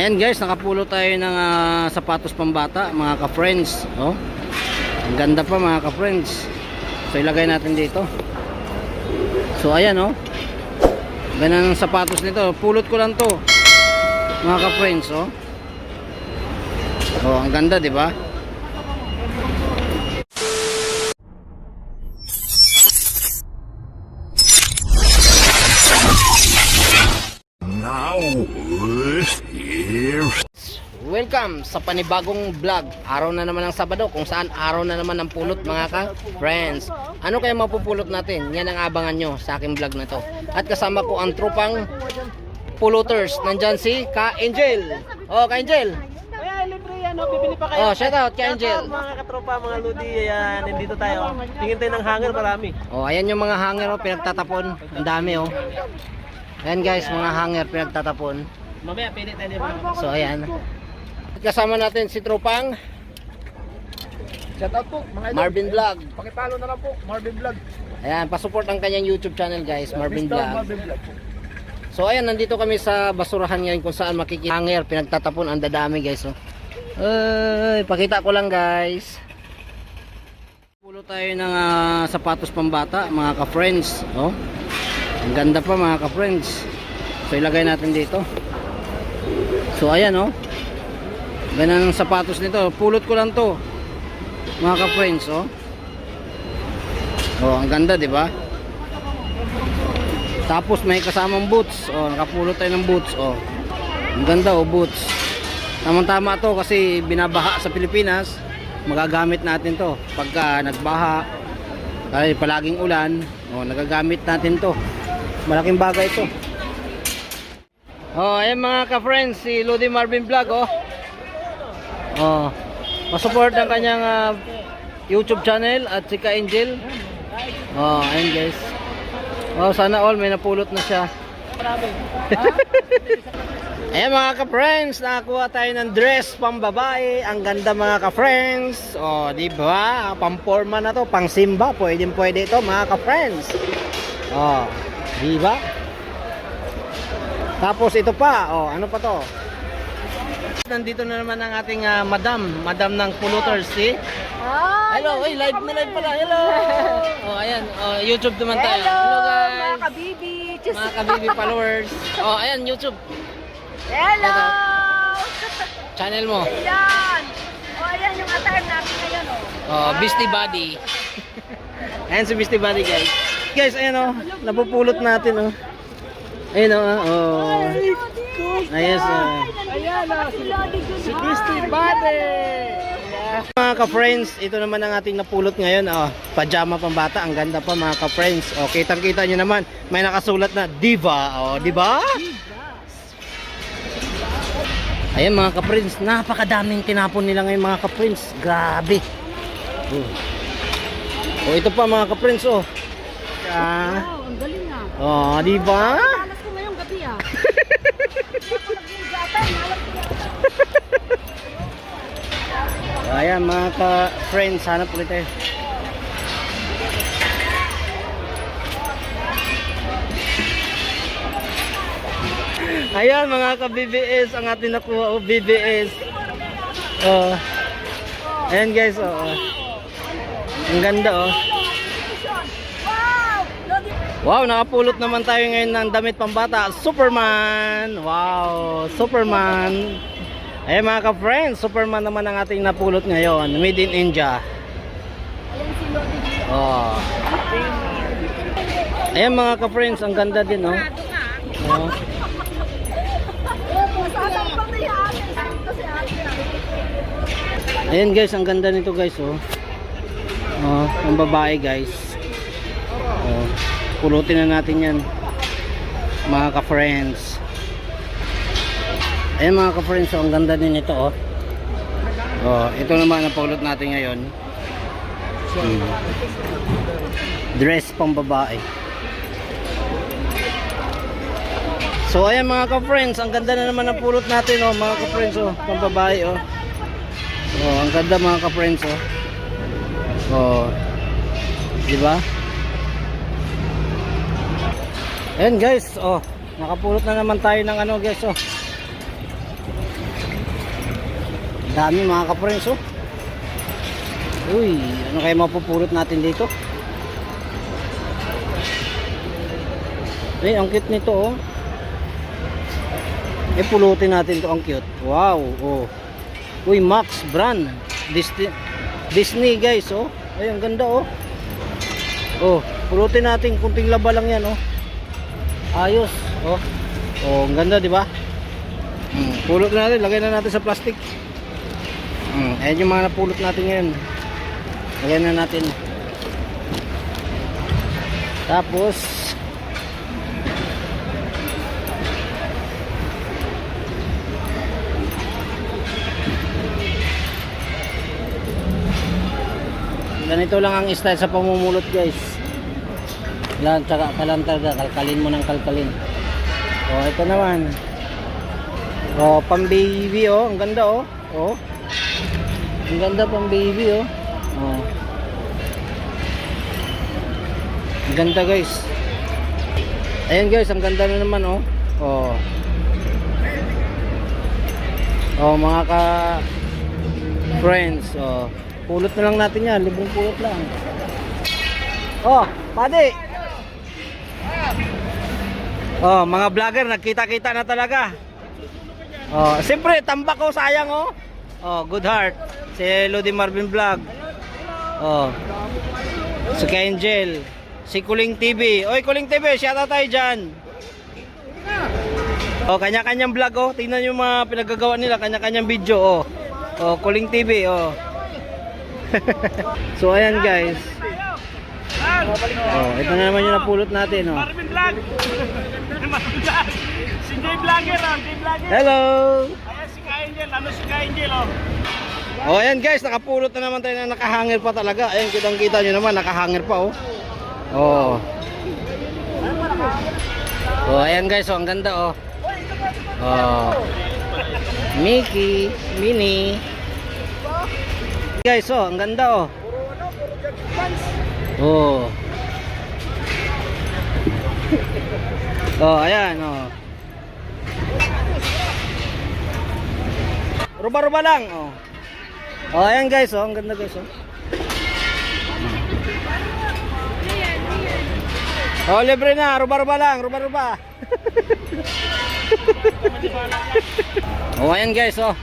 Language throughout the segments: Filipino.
Ayan guys, nakapulo tayo ng ah, sapatos pambata, mga ka-friends. Oh. Ang ganda pa mga ka-friends. So ilagay natin dito. So ayan oh. Ganda ng sapatos nito. Pulot ko lang to. Mga ka-friends oh. Oh, ang ganda, 'di ba? Now, Welcome sa panibagong vlog. Araw na naman ng Sabado kung saan araw na naman ng pulot mga ka-friends. Ano kaya mapupulot natin? Yan ang abangan nyo sa aking vlog na to. At kasama ko ang trupang puluters. Nandyan si Ka Angel. Oh, Ka Angel. Kaya libre yan, no? bibili pa kayo. Oh, shout out Ka Shout Angel. out, mga katropa, mga ludi, ayan, nandito tayo. Tingin tayo ng hanger, marami. Oh, ayan yung mga hanger oh, pinagtatapon. Ang dami oh. Ayan guys, mga hanger pinagtatapon. Mamaya, pili tayo. So ayan. At kasama natin si trupang Shout out po, mga Marvin Vlog. Pakipalo na lang po, Marvin Vlog. Ayan, pasupport ang kanyang YouTube channel guys, Marvin Mr. Vlog. Marvin Vlog po. So ayan, nandito kami sa basurahan ngayon kung saan makikita hanger, pinagtatapon ang dadami guys. Oh. Ay, pakita ko lang guys. Pulo tayo ng ah, sapatos pambata, mga ka-friends. Oh. Ang ganda pa mga ka-friends. So ilagay natin dito. So ayan oh. Ganda ng sapatos nito. Pulot ko lang to. Mga ka-friends oh. Oh, ang ganda 'di ba? Tapos may kasamang boots. Oh, nakapulot tayo ng boots. Oh. Ang ganda oh, boots. Tamang-tama to kasi binabaha sa Pilipinas. Magagamit natin to pagka nagbaha. Dahil palaging ulan, oh, nagagamit natin to. Malaking bagay ito. Oh, ayan mga ka-friends, si Lodi Marvin Vlog oh. Oh. Pa-support ang kanyang ah, YouTube channel at si Ka Angel. Oh, ayun guys. Oh, sana all may napulot na siya. Ayan mga ka-friends, nakakuha tayo ng dress pang babae. Ang ganda mga ka-friends. O, di ba? Pang-forma na to, pang simba. Pwede pwede ito mga ka-friends. O, di ba? Tapos ito pa, o, ano pa to? Nandito na naman ang ating ah, madam, madam ng polluters, si? Hello, ay live na live pala. Hello. Oh, ayan, oh, YouTube naman tayo. Hello, guys. mga kabibi. Diyos- Mga kabibi followers. Oh, ayan, YouTube. Hello! Channel mo. Ayan! O, ayan yung attire natin ngayon, oh. Oh, Beastie Body. ayan si Beastie Body, guys. Guys, ayan oh, napupulot natin oh. Ayan oh, oh. Ayos oh. Ayan, si Si Christy Bade! Mga ka-friends, ito naman ang ating napulot ngayon. Oh, pajama pambata, ang ganda pa mga ka-friends. Oh, kitang-kita nyo naman, may nakasulat na Diva. Oh, di ba? Ayan mga ka-friends, napakadaming tinapon nila ngayon mga ka-friends. Grabe. Oh. oh, ito pa mga ka-friends oh. Ah. Wow, ang galing ah. Oh, di ba? Alas ko ngayong gabi ah. Ayan mga ka-friends, hanap ulit tayo. Ayan mga ka-BBS, ang ating nakuha o BBS. Oh. Ayan guys, oh. oh. Ang ganda oh. Wow! Nakapulot naman tayo ngayon ng damit pambata. Superman! Wow, Superman! Ayan mga ka-friends, Superman naman ang ating napulot ngayon. Made in India. Oh. Ayan mga ka-friends, ang ganda din, oh. oh. Si ate. Ayan guys, ang ganda nito guys, oh. Oh, ang babae guys. Oh. Pulutin na natin yan. Mga ka-friends. Ayan mga ka-friends, ang ganda din ito, oh. Oh, ito naman ang pulot natin ngayon. Hmm. Dress pang babae. So ayan mga ka-friends, ang ganda na naman ang pulot natin oh, mga ka-friends oh, pang babae oh. Oh, ang ganda mga ka-friends oh. Oh. Di ba? Ayan guys, oh. Nakapulot na naman tayo ng ano guys oh. Dami mga ka-friends oh. Uy, ano kaya mapupulot natin dito? Eh, ang cute nito oh. Eh, pulutin natin to ang cute. Wow, oh. Uy, Max brand. Disney, Disney guys, oh. Ay, ang ganda oh. Oh, pulutin natin kunting laba lang yan oh. Ayos, oh. Oh, ang ganda, di ba? Hmm, pulot natin, lagay na natin sa plastic. Hmm, ayan yung mga napulot natin ngayon. Lagyan na natin. Tapos, ganito lang ang style sa pamumulot guys. Lang, tsaka kalang talaga, kalkalin mo ng kalkalin. Oh, ito naman. Oh, pang baby oh, ang ganda oh. Oh. Ang ganda pang baby oh. Oh. Ang ganda guys. Ayan guys, ang ganda na naman oh. Oh. Oh, mga ka friends, oh. Pulot na lang natin 'yan, libreng pulot lang. Oh, padi. Oh, mga vlogger nagkita-kita na talaga. Oh, siyempre tambak ko sayang oh. Oh, good heart. Si Lodi Marvin Vlog. Oh. Si Angel. Si Kuling TV. Oy, Kuling TV, shout out tayo diyan. Oh, kanya-kanyang vlog oh. Tingnan yung mga pinagagawa nila, kanya-kanyang video oh. Oh, Kuling TV oh. so ayan guys. Oh, ito na naman yung napulot natin oh. Marvin Vlog! Marvin Vlog! Si Jay Vlogger, oh. Jay Vlogger! Hello. Ayan si Ka-Angel, ano si Ka-Angel, oh. Oh, ayan guys, nakapulot na naman tayo na nakahangir pa talaga. Ayan, kitang-kita nyo naman, nakahangir pa oh. Oh. Oh, ayan guys, oh, ang ganda oh. Oh. Mickey, Minnie. Guys, oh, ang ganda oh. Oh. Oh, ayan oh. Ruba-ruba lang oh. Oh, ayan guys, oh, ang ganda guys, oh. Oh, libre na, ruba-ruba lang, ruba-ruba. oh, ayan guys, oh.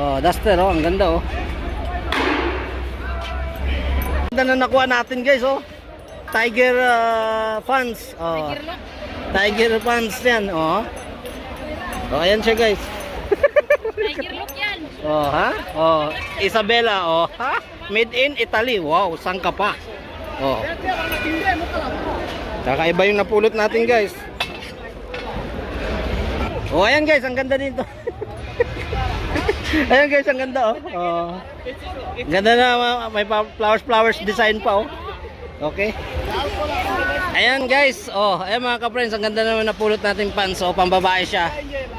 Oh, duster, oh, ang ganda, oh. Ganda na nakuha natin, guys, oh. Tiger uh, fans, oh. Tiger fans yan, oh. Oh, ayan siya, guys. Tiger look yan. Oh, ha? Oh, Isabella, oh, ha? Made in Italy. Wow, saan ka pa? Oh. Kakaiba yung napulot natin, guys. Oh, ayan guys, ang ganda dito. Ayan guys, ang ganda, oh. oh. Ganda na, ma- may flowers flowers design pa, oh. Okay. Ayan guys, oh, ayan mga ka-friends, ang ganda naman napulot natin pants, oh, pambabae siya.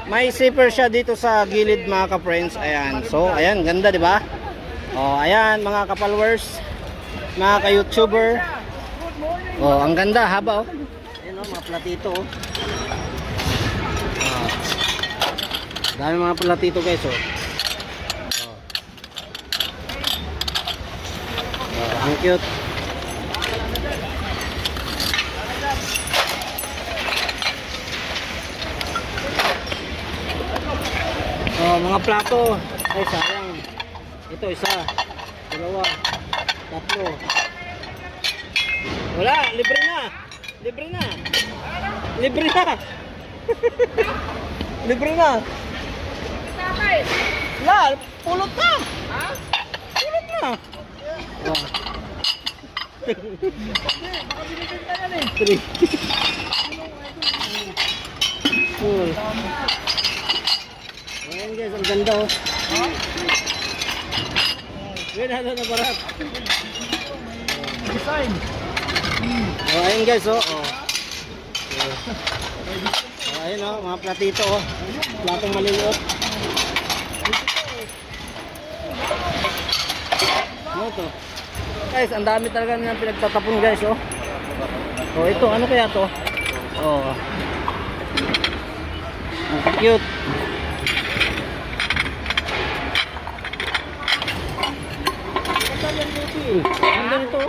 May zipper siya dito sa gilid mga ka-friends, ayan. So, ayan, ganda, di ba? Oh, ayan mga ka-followers, mga ka-YouTuber. Oh, ang ganda, haba, oh. Ayan, oh, mga platito, oh. Ah. Dami mga platito, guys, oh. Oh. Ang cute. Oh, mga plato. Ay, sayang. Ito, isa. Dalawa. Tatlo. Wala, libre na. Libre na. Libre na. libre na. Wala, pulot na. Ha? Pulot na. Oh. Three. Cool. Ayan guys, ang ganda oh. Wait, ano na barat? Design! Oh, ayan guys oh. oh. Oh, ayun oh, mga platito oh. Platong maliliit. Ano to? Guys, ang dami talaga nilang pinagtatapon guys, oh. Oh, ito, ano kaya to? Oh. Ang cute. Oh. Ano ito?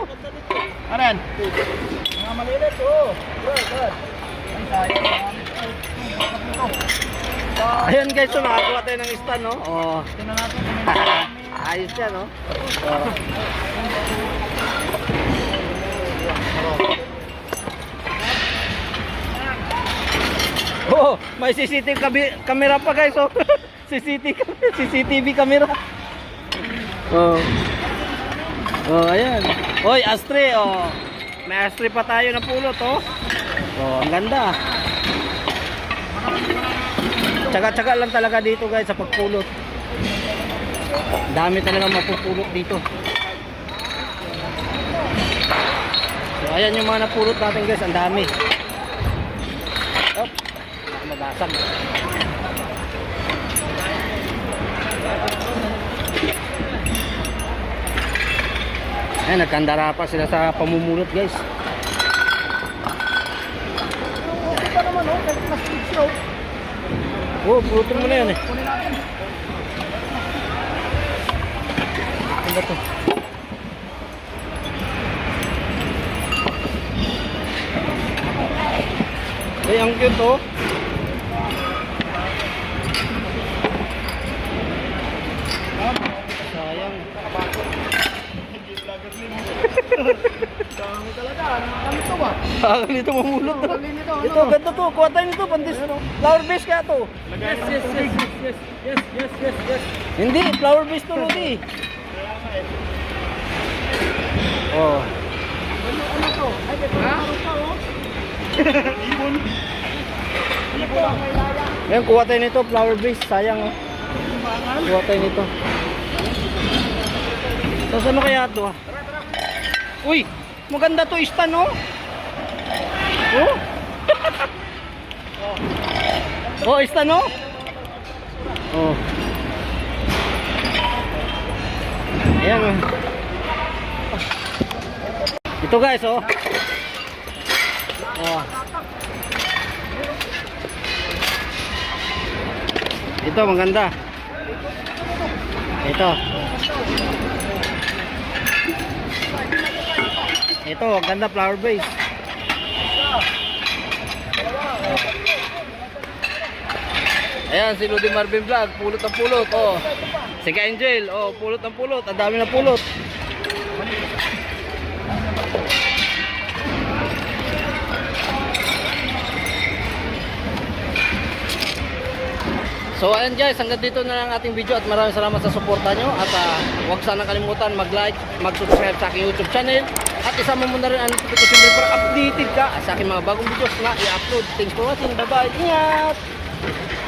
Aran? Mga malilit, oh. Good, good. Ayan guys, so nakakuha tayo ng stand, no? Oh. Tingnan natin. Ayos yan, no? Oh. Oh, may CCTV camera pa guys, oh. CCTV, CCTV camera. Oh. Oh, ayan. Hoy, astre, oh. May astre pa tayo na pulot, oh. Oh, ang ganda. Tsaga-tsaga lang talaga dito guys sa pagpulot. Dami talaga mapupulot dito. So ayan yung mga napulot natin guys, ang dami. Mabasag. Ayan, nagkandara pa sila sa pamumulot guys. Oh, kahit pulutin mo na yan eh. Kunin. Ano? Ay, ang cute oh. Sayang. Dami talaga, nakakami to ba? Ah, nito mamulot to. Galing nito, ano? Ito, ganda to. Kuha tayo nito. Pandis. Flower base kaya to. Yes, yes, yes, yes, yes, yes, yes, yes. Hindi, flower base to, Rudy. Oh. Ano, ano to? Ay, pangaro pa, oh. Ibon. Ibon ang may laya. Ngayon, kuha tayo nito. Flower base. Sayang oh. Kuha tayo nito. Tapos ano kaya to? ah? Uy, maganda to stand oh. Oh. oh, stand oh. Oh. Ayan oh. Ito guys oh. Oh. Ito maganda. Ito. Ito, ganda flower base. Ayan, si Ludi Marvin Vlog, pulot ang pulot, oh. Si Ka Angel, oh, pulot ang pulot, ang dami na pulot. So ayan guys, hanggang dito na lang ating video at maraming salamat sa suporta nyo at uh, huwag sana kalimutan mag-like, mag-subscribe sa aking YouTube channel at isama mo na rin ang notification bell para updated ka sa aking mga bagong videos na i-upload. Thanks for watching, bye bye, ingat!